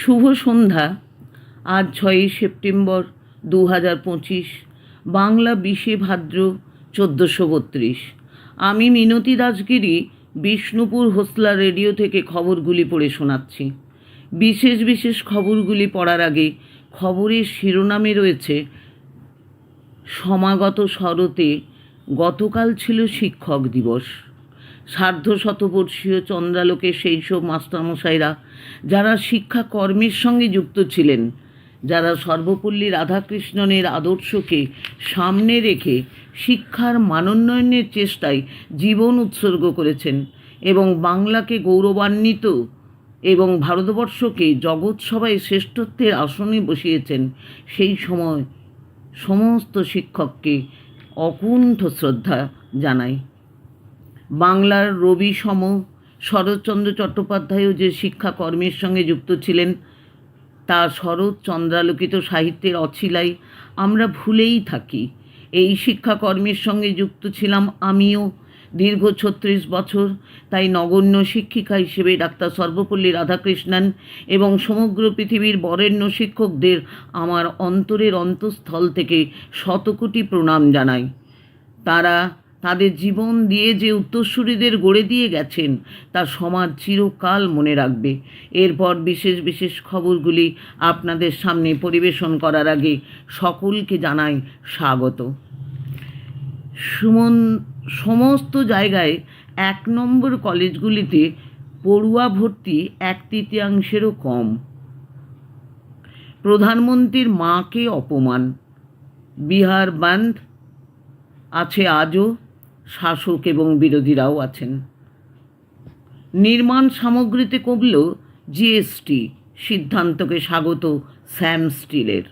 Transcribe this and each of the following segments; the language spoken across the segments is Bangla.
শুভ সন্ধ্যা। আজ ছয়ই সেপ্টেম্বর দু হাজার পঁচিশ, বাংলা বিশে ভাদ্র চোদ্দোশো বত্রিশ। আমি মিনতি দাসগিরি, বিষ্ণুপুর হোসলা রেডিও থেকে খবরগুলি পড়ে শোনাচ্ছি। বিশেষ বিশেষ খবরগুলি পড়ার আগে খবরের শিরোনামে রয়েছে, সমাগত শরতে গতকাল ছিল শিক্ষক দিবস। সার্ধ শতবর্ষীয় চন্দ্রালোকের সেই সব মাস্টারমশাইরা, যারা শিক্ষা কর্মের সঙ্গে যুক্ত ছিলেন, যারা সর্বপল্লী রাধাকৃষ্ণনের আদর্শকে সামনে রেখে শিক্ষার মানোন্নয়নের চেষ্টায় জীবন উৎসর্গ করেছেন এবং বাংলাকে গৌরবান্বিত এবং ভারতবর্ষকে জগৎসভায় শ্রেষ্ঠত্বের আসনে বসিয়েছেন, সেই সময় সমস্ত শিক্ষককে অকুণ্ঠ শ্রদ্ধা জানাই। বাংলার রবি সম শরৎচন্দ্র চট্টোপাধ্যায়ও যে শিক্ষা কর্মের সঙ্গে যুক্ত ছিলেন, তা শরৎ চন্দ্রালোকিত সাহিত্যের অছিলাই আমরা ভুলেই থাকি। এই শিক্ষা কর্মের সঙ্গে যুক্ত ছিলাম আমিও দীর্ঘ ছত্রিশ বছর। তাই নগণ্য শিক্ষিকা হিসেবে ডাক্তার সর্বপল্লী রাধাকৃষ্ণন এবং সমগ্র পৃথিবীর বরেণ্য শিক্ষকদের আমার অন্তরের অন্তঃস্থল থেকে শতকোটি প্রণাম জানাই। তারা তাদের জীবন দিয়ে যে উত্তরসূরিদের গড়ে দিয়ে গেছেন, তা সমাজ চিরকাল মনে রাখবে। এরপর বিশেষ বিশেষ খবরগুলি আপনাদের সামনে পরিবেশন করার আগে সকলকে জানাই স্বাগত। সুমন, সমস্ত জায়গায় এক নম্বর কলেজগুলিতে পড়ুয়া ভর্তি এক তৃতীয়াংশেরও কম। প্রধানমন্ত্রীর মাকে অপমান। বিহার বান্ধ আছে আজও। শাসক এবং বিরোধীরাও আছেন। নির্মাণ সামগ্রীতে কমল জিএসটি সিদ্ধান্তকে স্বাগত স্যাম স্টিলের।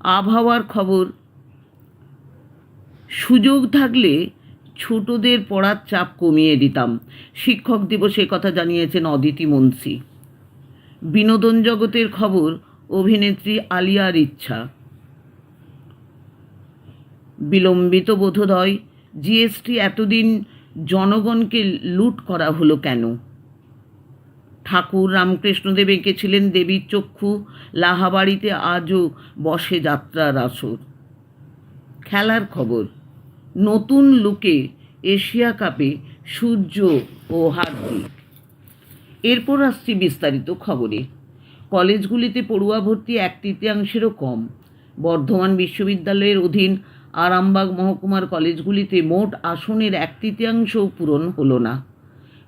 আবহাওয়ার খবর, সুযোগ থাকলে ছোটদের পড়ার চাপ কমিয়ে দিতাম। শিক্ষক দিবসে কথা জানিয়েছেন অদিতি মুন্সি। বিনোদন জগতের খবর, অভিনেত্রী আলিয়ার ইচ্ছা। বিলম্বিত বোধোদয় জিএসটি এতদিন জনগণকে লুট করা হলো কেন? ঠাকুর রামকৃষ্ণদেব এঁকেছিলেন দেবীর চক্ষু, লাহাবাড়িতে আজও বসে যাত্রার আসর। খেলার খবর, নতুন লুকে এশিয়া কাপে সূর্য ও হার্দিক। এরপর আসছি বিস্তারিত খবরে। কলেজগুলিতে পড়ুয়া ভর্তি এক তৃতীয়াংশেরও কম। বর্ধমান বিশ্ববিদ্যালয়ের অধীন আরামবাগ মহকুমার কলেজগুলিতে মোট আসনের এক তৃতীয়াংশও পূরণ হলো না।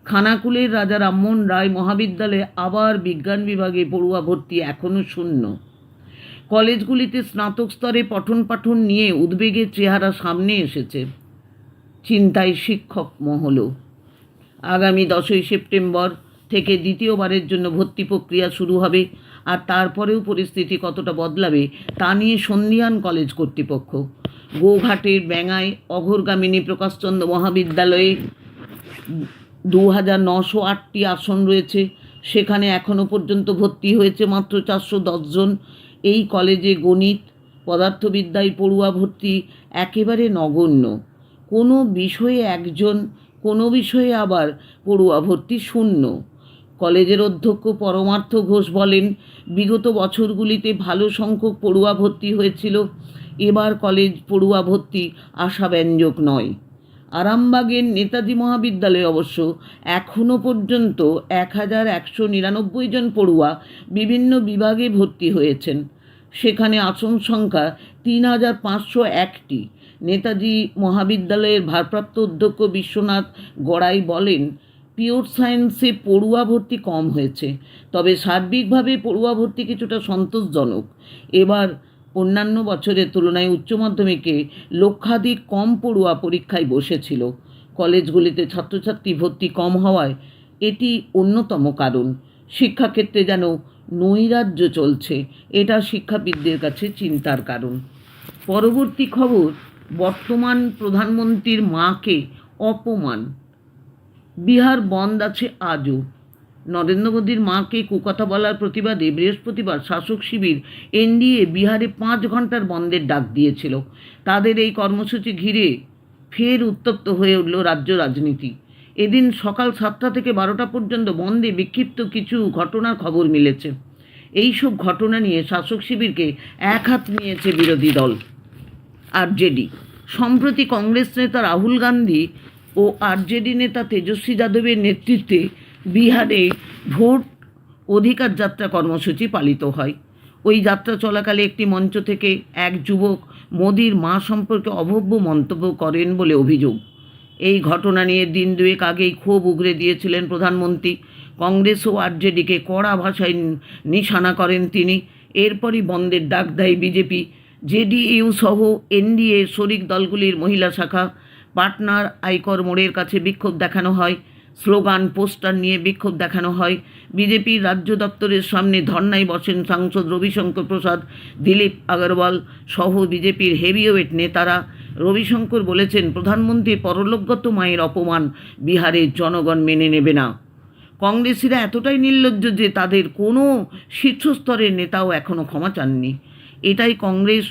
খানাকুলের রাজা রামমোহন রায় মহাবিদ্যালয়ে আবার বিজ্ঞান বিভাগে পড়ুয়া ভর্তি এখনও শূন্য। কলেজগুলিতে স্নাতক স্তরে পঠন পাঠন নিয়ে উদ্বেগের চেহারা সামনে এসেছে। চিন্তায় শিক্ষক মহলও আগামী দশই সেপ্টেম্বর থেকে দ্বিতীয়বারের জন্য ভর্তি প্রক্রিয়া শুরু হবে আর তারপরেও পরিস্থিতি কতটা বদলাবে তা নিয়ে সন্ধিয়ান কলেজ কর্তৃপক্ষ। গোঘাটের ব্যাঙায় অঘোরগামিনী প্রকাশচন্দ্র মহাবিদ্যালয়ে দু হাজার নশো আটটি আসন রয়েছে। সেখানে এখনও পর্যন্ত ভর্তি হয়েছে মাত্র চারশো দশজন এই কলেজে গণিত, পদার্থবিদ্যায় পড়ুয়া ভর্তি একেবারে নগণ্য। কোনো বিষয়ে একজন, কোনো বিষয়ে আবার পড়ুয়া ভর্তি শূন্য। কলেজের অধ্যক্ষ পরমার্থ ঘোষ বলেন, বিগত বছরগুলিতে ভালো সংখ্যক পড়ুয়া ভর্তি হয়েছিল, এবার কলেজ পড়ুয়া ভর্তি আশাব্যঞ্জক নয়। আরামবাগের নেতাজি মহাবিদ্যালয়ে অবশ্য এখনও পর্যন্ত এক হাজার একশো নিরানব্বই জন পড়ুয়া বিভিন্ন বিভাগে ভর্তি হয়েছেন। সেখানে আসন সংখ্যা তিন হাজার পাঁচশো একটি। নেতাজি মহাবিদ্যালয়ের ভারপ্রাপ্ত অধ্যক্ষ বিশ্বনাথ গড়াই বলেন পিওর সায়েন্সে পড়ুয়া ভর্তি কম হয়েছে। তবে সার্বিকভাবে পড়ুয়া ভর্তি কিছুটা সন্তোষজনক। এবার অন্যান্য বছরের তুলনায় উচ্চ মাধ্যমিকে লক্ষাধিক কম পড়ুয়া পরীক্ষায় বসেছিল। কলেজগুলিতে ছাত্রছাত্রী ভর্তি কম হওয়ায় এটি অন্যতম কারণ। শিক্ষাক্ষেত্রে যেন নৈরাজ্য চলছে, এটা শিক্ষাবিদদের কাছে চিন্তার কারণ। পরবর্তী খবর, বর্তমান প্রধানমন্ত্রীর মাকে অপমান। বিহার বন্ধ আছে আজও। নরেন্দ্র মোদীর মাকে কুকথা বলার প্রতিবাদে বৃহস্পতিবার শাসক শিবির এনডিএ বিহারে পাঁচ ঘণ্টার বন্ধের ডাক দিয়েছিল। তাদের এই কর্মসূচি ঘিরে ফের উত্তপ্ত হয়ে উঠল রাজ্য রাজনীতি। এদিন সকাল সাতটা থেকে বারোটা পর্যন্ত বন্ধে বিক্ষিপ্ত কিছু ঘটনার খবর মিলেছে। এই সব ঘটনা নিয়ে শাসক শিবিরকে এক হাত নিয়েছে বিরোধী দল। আরজেডি সম্প্রতি কংগ্রেস নেতা রাহুল গান্ধী ও আরজেডি নেতা তেজস্বী যাদবের নেতৃত্বে বিহারে ভোট অধিকার যাত্রা কর্মসূচি পালিত হয়। ওই যাত্রা চলাকালে একটি মঞ্চ থেকে এক যুবক মোদির মা সম্পর্কে অভব্য মন্তব্য করেন বলে অভিযোগ। এই ঘটনা নিয়ে দিন দুয়েক আগেই ক্ষোভ উগরে দিয়েছিলেন প্রধানমন্ত্রী। কংগ্রেস ও আরজেডিকে কড়া ভাষায় নিশানা করেন তিনি। এরপরই বন্ধের ডাক দেয় বিজেপি। জেডিইউ সহ এনডিএ শরিক দলগুলির মহিলা শাখা পাটনার আয়কর মোড়ের কাছে বিক্ষোভ দেখানো হয়। স্লোগান, পোস্টার নিয়ে বিক্ষোভ দেখানো হয়। বিজেপির রাজ্য দপ্তরের সামনে ধর্নায় বসেন সাংসদ রবিশঙ্কর প্রসাদ, দিলীপ আগরওয়াল সহ বিজেপির হেভিওয়েট নেতারা। রবিশঙ্কর বলেছেন প্রধানমন্ত্রীর পরলোকগত মায়ের অপমান বিহারের জনগণ মেনে নেবে না। কংগ্রেসিরা এতটাই নির্লজ্জ যে তাদের কোনো শীর্ষস্তরের নেতাও এখনও ক্ষমা চাননি। এটাই কংগ্রেস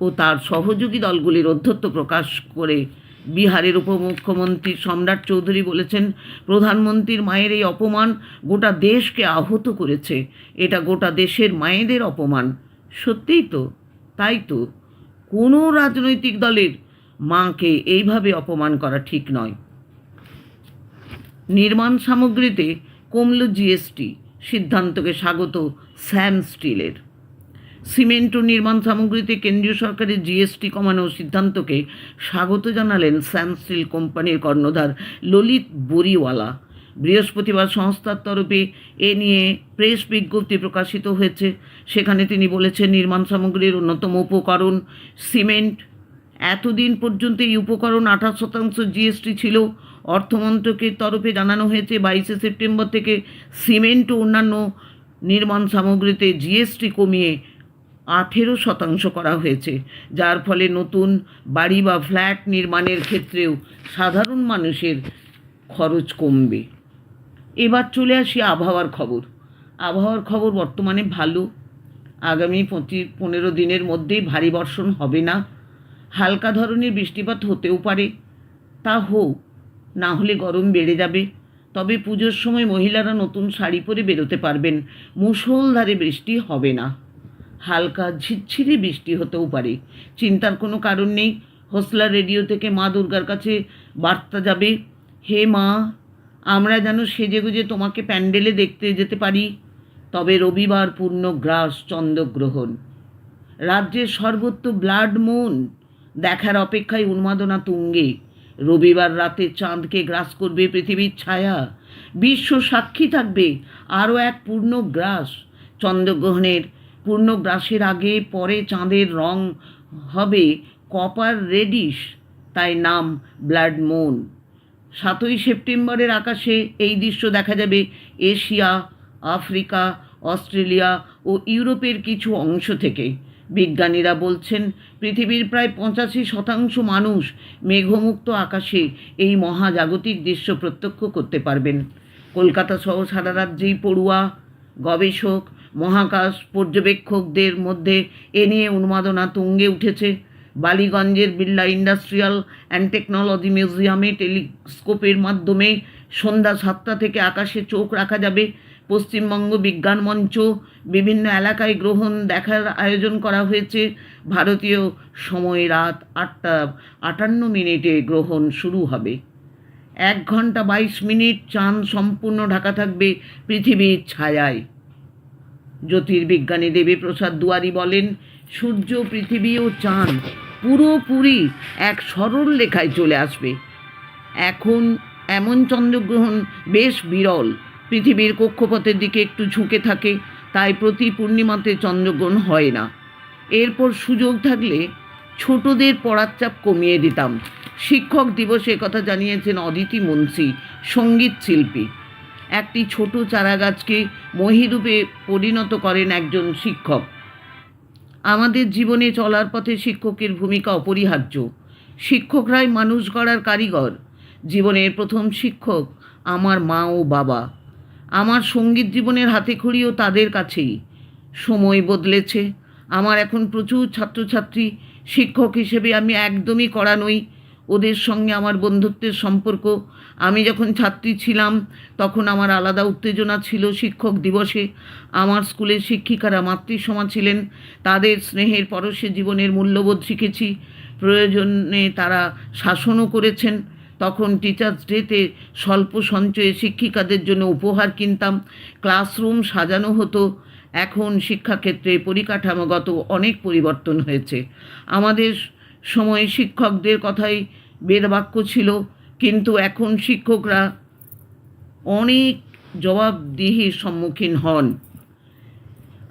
ও তার সহযোগী দলগুলির অধ্যত্ব প্রকাশ করে বিহারের উপমুখ্যমন্ত্রী সম্রাট চৌধুরী বলেছেন, প্রধানমন্ত্রীর মায়ের এই অপমান গোটা দেশকে আহত করেছে। এটা গোটা দেশের মায়েদের অপমান। সত্যিই তো, তাই তো। কোনো রাজনৈতিক দলের মাকে এইভাবে অপমান করা ঠিক নয়। নির্মাণ সামগ্রীতে কমল জিএসটি সিদ্ধান্তকে স্বাগত স্যাম স্টিলের। সিমেন্ট ও নির্মাণ সামগ্রীতে কেন্দ্রীয় সরকারের জিএসটি কমানোর সিদ্ধান্তকে স্বাগত জানালেন স্যাম স্টিল কোম্পানির কর্ণধার ললিত বরিওয়ালা বৃহস্পতিবার সংস্থার তরফে এ নিয়ে প্রেস বিজ্ঞপ্তি প্রকাশিত হয়েছে। সেখানে তিনি বলেছেন, নির্মাণ সামগ্রীর অন্যতম উপকরণ সিমেন্ট। এতদিন পর্যন্ত এই উপকরণ আঠাশ শতাংশ জিএসটি ছিল। অর্থমন্ত্রকের তরফে জানানো হয়েছে, বাইশে সেপ্টেম্বর থেকে সিমেন্ট ও অন্যান্য নির্মাণ সামগ্রীতে জিএসটি কমিয়ে আঠেরো শতাংশ করা হয়েছে, যার ফলে নতুন বাড়ি বা ফ্ল্যাট নির্মাণের ক্ষেত্রেও সাধারণ মানুষের খরচ কমবে। এবার চলে আসি আবহাওয়ার খবর। আবহাওয়ার খবর বর্তমানে ভালো। আগামী পঁচিশ পনেরো দিনের মধ্যেই ভারী বর্ষণ হবে না। হালকা ধরনের বৃষ্টিপাত হতেও পারে। তা হোক, না হলে গরম বেড়ে যাবে। তবে পুজোর সময় মহিলারা নতুন শাড়ি পরে বেরোতে পারবেন। মুষলধারে বৃষ্টি হবে না। হালকা ঝিরঝিরি বৃষ্টি হতেও পারে। চিন্তার কোনো কারণ নেই। হোসলা রেডিও থেকে মা দুর্গার কাছে বার্তা যাবে, হে মা, আমরা যেন সেজেগুজে তোমাকে প্যান্ডেলে দেখতে যেতে পারি। তবে রবিবার পূর্ণ গ্রাস চন্দ্রগ্রহণ। রাজ্যের সর্বত্র ব্লাড মুন। দেখার অপেক্ষায় উন্মাদনা তুঙ্গে। রবিবার রাতে চাঁদকে গ্রাস করবে পৃথিবীর ছায়া। বিশ্ব সাক্ষী থাকবে আরও এক পূর্ণ গ্রাস চন্দ্রগ্রহণের পূর্ণ গ্রাসের আগে পরে চাঁদের রং হবে কপার রেডিশ, তাই নাম ব্লাড মুন। সাতই সেপ্টেম্বরের আকাশে এই দৃশ্য দেখা যাবে। এশিয়া, আফ্রিকা, অস্ট্রেলিয়া ও ইউরোপের কিছু অংশ থেকে। বিজ্ঞানীরা বলছেন, পৃথিবীর প্রায় পঁচাশি শতাংশ মানুষ মেঘমুক্ত আকাশে এই মহাজাগতিক দৃশ্য প্রত্যক্ষ করতে পারবেন। কলকাতা সহ সারা রাজ্যেই পড়ুয়া গবেষক, মহাকাশ পর্যবেক্ষকদের মধ্যে এ নিয়ে উন্মাদনা তুঙ্গে উঠেছে। বালিগঞ্জের বিড়লা ইন্ডাস্ট্রিয়াল অ্যান্ড টেকনোলজি মিউজিয়ামে টেলিস্কোপের মাধ্যমে সন্ধ্যা সাতটা থেকে আকাশে চোখ রাখা যাবে। পশ্চিমবঙ্গ বিজ্ঞান মঞ্চ, বিভিন্ন এলাকায় গ্রহণ দেখার আয়োজন করা হয়েছে। ভারতীয় সময় রাত আটটা আটান্ন মিনিটে গ্রহণ শুরু হবে। এক ঘণ্টা বাইশ মিনিট চাঁদ সম্পূর্ণ ঢাকা থাকবে পৃথিবীর ছায়ায়। জ্যোতির্বিজ্ঞানী দেবীপ্রসাদ দুয়ারি বলেন, সূর্য, পৃথিবী ও চাঁদ পুরোপুরি এক সরল লেখায় চলে আসবে। এখন এমন চন্দ্রগ্রহণ বেশ বিরল। পৃথিবীর কক্ষপথের দিকে একটু ঝুঁকে থাকে, তাই প্রতি পূর্ণিমাতে চন্দ্রগ্রহণ হয় না। এরপর সুযোগ থাকলে ছোটদের পড়ার চাপ কমিয়ে দিতাম। শিক্ষক দিবসে কথা জানিয়েছেন অদিতি মুন্সি, সংগীত শিল্পী। একটি ছোট চারাগাছকে মহিরূপে পরিণত করেন একজন শিক্ষক। আমাদের জীবনে চলার পথে শিক্ষকের ভূমিকা অপরিহার্য। শিক্ষকরাই মানুষ গড়ার কারিগর। জীবনের প্রথম শিক্ষক আমার মা ও বাবা। আমার সংগীত জীবনের হাতে খড়িও তাদের কাছেই। সময় বদলেছে। আমার এখন প্রচুর ছাত্রছাত্রী। শিক্ষক হিসেবে আমি একদমই করা নই। ওদের সঙ্গে আমার বন্ধুত্বের সম্পর্ক। আমি যখন ছাত্রী ছিলাম, তখন আমার আলাদা উত্তেজনা ছিল শিক্ষক দিবসে। আমার স্কুলের শিক্ষিকারা মাতৃসমা ছিলেন, তাদের স্নেহের পরশে জীবনের মূল্যবোধ শিখেছি। প্রয়োজনে তারা শাসনও করেছেন। তখন টিচার্স ডেতে স্বল্প সঞ্চয়ে শিক্ষিকাদের জন্য উপহার কিনতাম। ক্লাসরুম সাজানো হতো। এখন শিক্ষাক্ষেত্রে পরিকাঠামোগত অনেক পরিবর্তন হয়েছে। আমাদের সময় শিক্ষকদের কথাই বেদবাক্য ছিল, কিন্তু এখন শিক্ষকরা অনেক জবাবদিহির সম্মুখীন হন।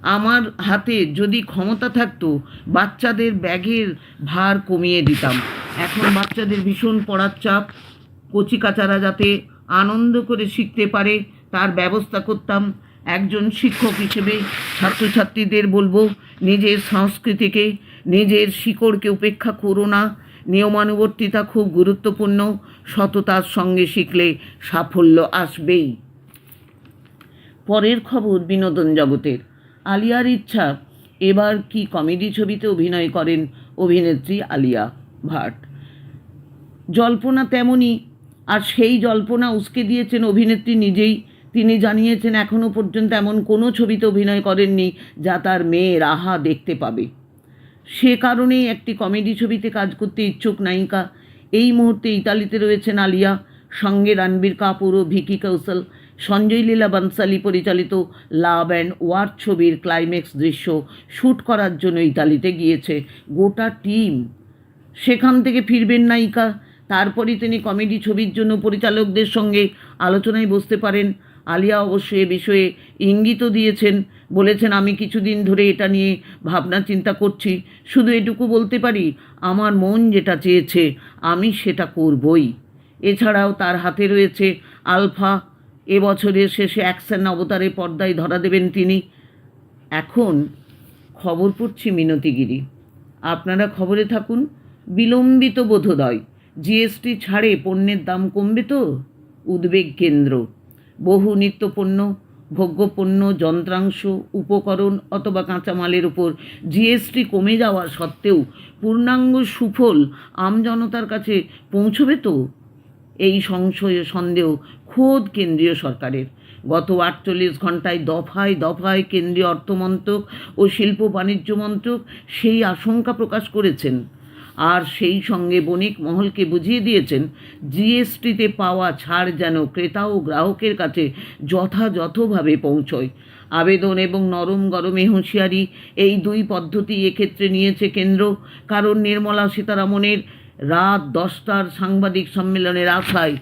আমার হাতে যদি ক্ষমতা থাকতো, বাচ্চাদের ব্যাগের ভার কমিয়ে দিতাম। এখন বাচ্চাদের ভীষণ পড়ার চাপ। কচিকাচারা যাতে আনন্দ করে শিখতে পারে, তার ব্যবস্থা করতাম। একজন শিক্ষক হিসেবে ছাত্রছাত্রীদের বলব, নিজের সংস্কৃতিকে নিজের শিকড়কে উপেক্ষা করো না। নিয়মানুবর্তিতা খুব গুরুত্বপূর্ণ। সততার সঙ্গে শিখলে সাফল্য আসবেই। পরের খবর বিনোদন জগতের। আলিয়ার ইচ্ছা, এবার কি কমেডি ছবিতে অভিনয় করেন অভিনেত্রী আলিয়া ভাট। জল্পনা তেমনই, আর সেই জল্পনা উস্কে দিয়েছেন অভিনেত্রী নিজেই। তিনি জানিয়েছেন এখনও পর্যন্ত এমন কোনো ছবিতে অভিনয় করেননি যা তার মেয়ে রাহা দেখতে পাবে। সে কারণেই একটি কমেডি ছবিতে কাজ করতে ইচ্ছুক নায়িকা। এই মুহূর্তে ইতালিতে রয়েছেন আলিয়া, সঙ্গে রণবীর কাপুর ও ভিকি কৌশল। সঞ্জয় লীলা বনসালি পরিচালিত লাভ অ্যান্ড ওয়ার ছবির ক্লাইম্যাক্স দৃশ্য শ্যুট করার জন্য ইতালিতে গিয়েছে গোটা টিম সেখান থেকে ফিরবেন নায়িকা। তারপরই তিনি কমেডি ছবির জন্য পরিচালকদের সঙ্গে আলোচনায় বসতে পারেন। আলিয়া অবশ্য এ বিষয়ে ইঙ্গিতও দিয়েছেন, বলেছেন, আমি কিছুদিন ধরে এটা নিয়ে ভাবনা চিন্তা করছি। শুধু এটুকু বলতে পারি, আমার মন যেটা চেয়েছে, আমি সেটা করবই। এছাড়াও তার হাতে রয়েছে আলফা। এবছরের শেষে অ্যাকশন অবতারে পর্দায় ধরা দেবেন তিনি। এখন খবর পড়ছি মিনতিগিরি। আপনারা খবরে থাকুন, বিলম্বিত বোধোদয়। জিএসটি ছাড়ে পণ্যের দাম কমবে তো? উদ্বেগ কেন্দ্র। বহু নিত্যপণ্য, ভোগ্যপণ্য, যন্ত্রাংশ, উপকরণ অথবা কাঁচামালের উপর জিএসটি কমে যাওয়া সত্ত্বেও পূর্ণাঙ্গ সুফল আমজনতার কাছে পৌঁছবে তো? এই সংশয় সন্দেহ খোদ কেন্দ্রীয় সরকারের। গত আটচল্লিশ ঘন্টায় দফায় দফায় কেন্দ্রীয় অর্থমন্ত্রক ও শিল্প বাণিজ্য মন্ত্রক সেই আশঙ্কা প্রকাশ করেছেন। আর সেই সঙ্গে বণিক মহলকে বুঝিয়ে দিয়েছেন, জিএসটিতে পাওয়া ছাড় যেন ক্রেতা ও গ্রাহকের কাছে যথাযথভাবে পৌঁছয়। আবেদন এবং নরম গরমে হুঁশিয়ারি, এই দুই পদ্ধতি এক্ষেত্রে নিয়েছে কেন্দ্র। কারণ নির্মলা সীতারামনের রাত দশটার সাংবাদিক সম্মেলনের আশায়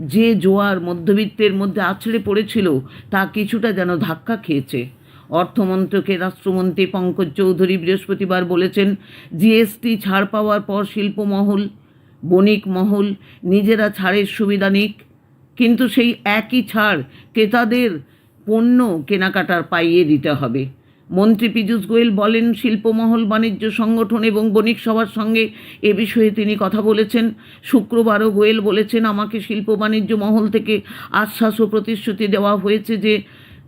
যে জোয়ার মধ্যবিত্তের মধ্যে আছড়ে পড়েছিল, তা কিছুটা যেন ধাক্কা খেয়েছে। অর্থমন্ত্রকের রাষ্ট্রমন্ত্রী পঙ্কজ চৌধুরী বৃহস্পতিবার বলেছেন, জিএসটি ছাড় পাওয়ার পর শিল্পমহল বণিক মহল নিজেরা ছাড়ের সুবিধা নিক। কিন্তু সেই একই ছাড় ক্রেতাদের পণ্য কেনাকাটার পাইয়ে দিতে হবে। মন্ত্রী পীযূষ গোয়েল বলেন শিল্পমহল বাণিজ্য সংগঠন এবং বণিক সভার সঙ্গে এ বিষয়ে তিনি কথা বলেছেন। শুক্রবারও গোয়েল বলেছেন, আমাকে শিল্প বাণিজ্য মহল থেকে আশ্বাস ও প্রতিশ্রুতি দেওয়া হয়েছে যে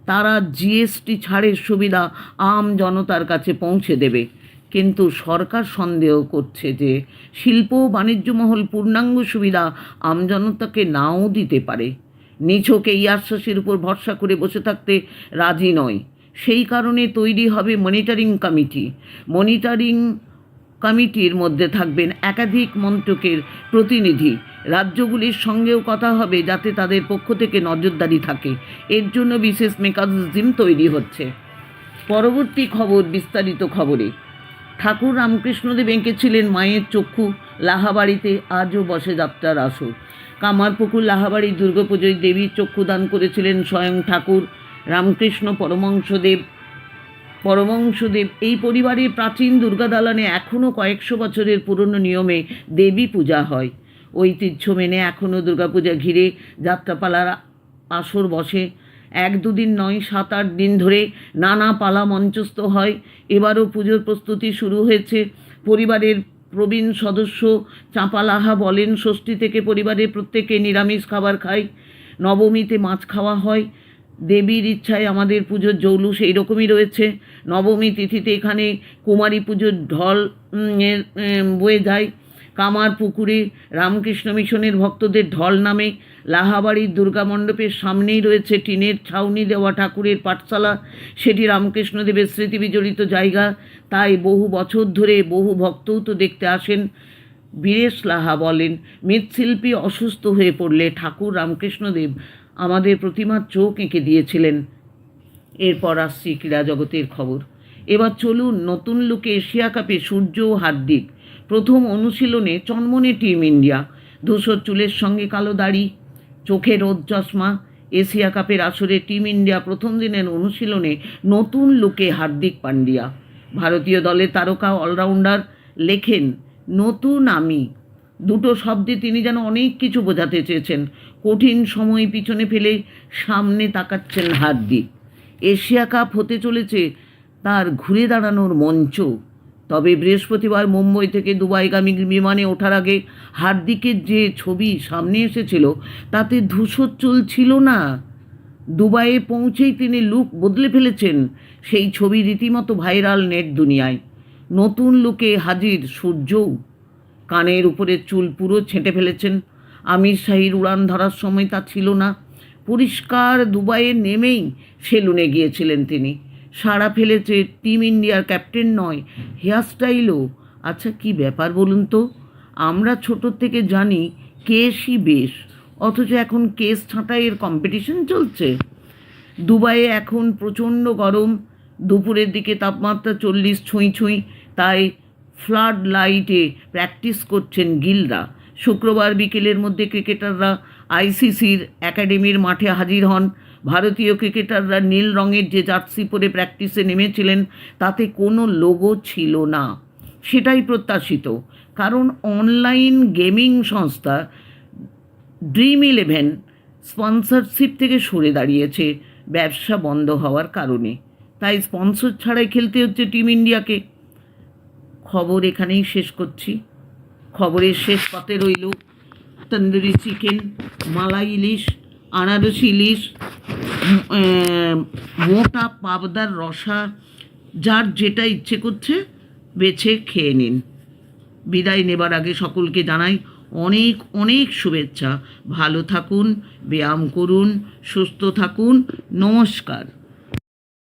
তারা জিএসটি ছাড়ের সুবিধা আম জনতার কাছে পৌঁছে দেবে। কিন্তু সরকার সন্দেহ করছে যে শিল্প ও বাণিজ্য মহল পূর্ণাঙ্গ সুবিধা আমজনতাকে নাও দিতে পারে। নিছক এই আশ্বাসের উপর ভরসা করে বসে থাকতে রাজি নয়। সেই কারণে তৈরি হবে মনিটরিং কমিটি। মনিটরিং কমিটির মধ্যে থাকবেন একাধিক মন্ত্রকের প্রতিনিধি। রাজ্যগুলির সঙ্গেও কথা হবে যাতে তাদের পক্ষ থেকে নজরদারি থাকে। এর জন্য বিশেষ মেকানিজম তৈরি হচ্ছে। পরবর্তী খবর, বিস্তারিত খবরে। ঠাকুর রামকৃষ্ণদেব এঁকেছিলেন মায়ের চক্ষু, লাহাবাড়িতে আজও বসে যাত্রার আসর। কামারপুকুর লাহাবাড়ির দুর্গাপুজোয় দেবীর চক্ষুদান করেছিলেন স্বয়ং ঠাকুর। রামকৃষ্ণ পরমংশদেব পরমংশদেব এই পরিবারের প্রাচীন দুর্গা দালানে এখনও কয়েকশো বছরের পুরনো নিয়মে দেবী পূজা হয়। ঐতিহ্য মেনে এখনও দুর্গাপূজা ঘিরে যাত্রাপালার আসর বসে। এক দুদিন নয়, সাত, আট দিন ধরে নানা পালা মঞ্চস্থ হয়। এবারও পুজোর প্রস্তুতি শুরু হয়েছে। পরিবারের প্রবীণ সদস্য চাঁপালাহা বলেন, ষষ্ঠী থেকে পরিবারের প্রত্যেকে নিরামিষ খাবার খায়। নবমীতে মাছ খাওয়া হয়। দেবীর ইচ্ছায় আমাদের পুজোর জৌলুস এই রকমই রয়েছে। নবমী তিথিতে এখানে কুমারী পুজোর ঢল বয়ে যায়। কামার পুকুরে রামকৃষ্ণ মিশনের ভক্তদের ঢল নামে। লাহাবাড়ির দুর্গা মণ্ডপের সামনেই রয়েছে টিনের ছাউনি দেওয়া ঠাকুরের পাঠশালা। সেটি রামকৃষ্ণদেবের স্মৃতি বিজড়িত জায়গা। তাই বহু বছর ধরে বহু ভক্তও তো দেখতে আসেন। বীরেশ লাহা বলেন, মৃৎশিল্পী অসুস্থ হয়ে পড়লে ঠাকুর রামকৃষ্ণদেব আমাদের প্রতিমার চোখ এঁকে দিয়েছিলেন। এরপর আসছি ক্রীড়া জগতের খবর। এবার চলুন নতুন লুকে এশিয়া কাপে সূর্য ও হার্দিক। প্রথম অনুশীলনে চনমনে টিম ইন্ডিয়া। ধূসর চুলের সঙ্গে কালো দাড়ি, চোখে রোদ চশমা। এশিয়া কাপের আসরে টিম ইন্ডিয়া প্রথম দিনের অনুশীলনে নতুন লুকে হার্দিক পান্ডিয়া। ভারতীয় দলের তারকা অলরাউন্ডার লেখেন, নতুন আমি দুটো শব্দে তিনি যেন অনেক কিছু বোঝাতে চেয়েছেন। কঠিন সময় পিছনে ফেলে সামনে তাকাচ্ছেন হার্দিক এশিয়া কাপ হতে চলেছে তার ঘুরে দাঁড়ানোর মঞ্চ। তবে বৃহস্পতিবার মুম্বই থেকে দুবাইগামী বিমানে ওঠার আগে হার্দিকের যে ছবি সামনে এসেছিল, তাতে ধূসর চুল ছিল না। দুবাইয়ে পৌঁছেই তিনি লুক বদলে ফেলেছেন সেই ছবি রীতিমতো ভাইরাল নেট দুনিয়ায়। নতুন লুকে হাজির সূর্যও। কানের উপরে চুল পুরো ছেঁটে ফেলেছেন। আমির শাহির উড়ান ধরার সময় তা ছিল না। পরিষ্কার দুবাইয়ে নেমেই সেলুনে গিয়েছিলেন তিনি। সাড়া ফেলেছে টিম ইন্ডিয়ার ক্যাপ্টেন নয়, হেয়ারস্টাইলও। আচ্ছা কি ব্যাপার বলুন তো? আমরা ছোট থেকে জানি কেসই বেশ, অথচ এখন কেস ছাঁটাইয়ের কম্পিটিশন চলছে। দুবাইয়ে এখন প্রচণ্ড গরম, দুপুরের দিকে তাপমাত্রা চল্লিশ ছুঁই ছুঁই, তাই ফ্লাড লাইটে প্র্যাকটিস করছেন গিলরা। শুক্রবার বিকেলের মধ্যে ক্রিকেটাররা আইসিসির একাডেমির মাঠে হাজির হন। ভারতীয় ক্রিকেটাররা নীল রঙের যে জার্সি পরে প্র্যাকটিসে নেমেছিলেন, তাতে কোনো লোগো ছিল না। সেটাই প্রত্যাশিত। কারণ অনলাইন গেমিং সংস্থা ড্রিম ইলেভেন স্পন্সরশিপ থেকে সরে দাঁড়িয়েছে ব্যবসা বন্ধ হওয়ার কারণে। তাই স্পন্সর ছাড়াই খেলতে হচ্ছে টিম ইন্ডিয়াকে। খবর এখানেই শেষ করছি। খবরের শেষ পথে রইল তন্দুরি চিকেন, মালাই ইলিশ, আনারস ইলিশ মোটা পাবদার রসা, যার যেটা ইচ্ছে করছে বেছে খেয়ে নিন। বিদায় নেবার আগে সকলকে জানাই অনেক অনেক শুভেচ্ছা। ভালো থাকুন, ব্যায়াম করুন, সুস্থ থাকুন। নমস্কার।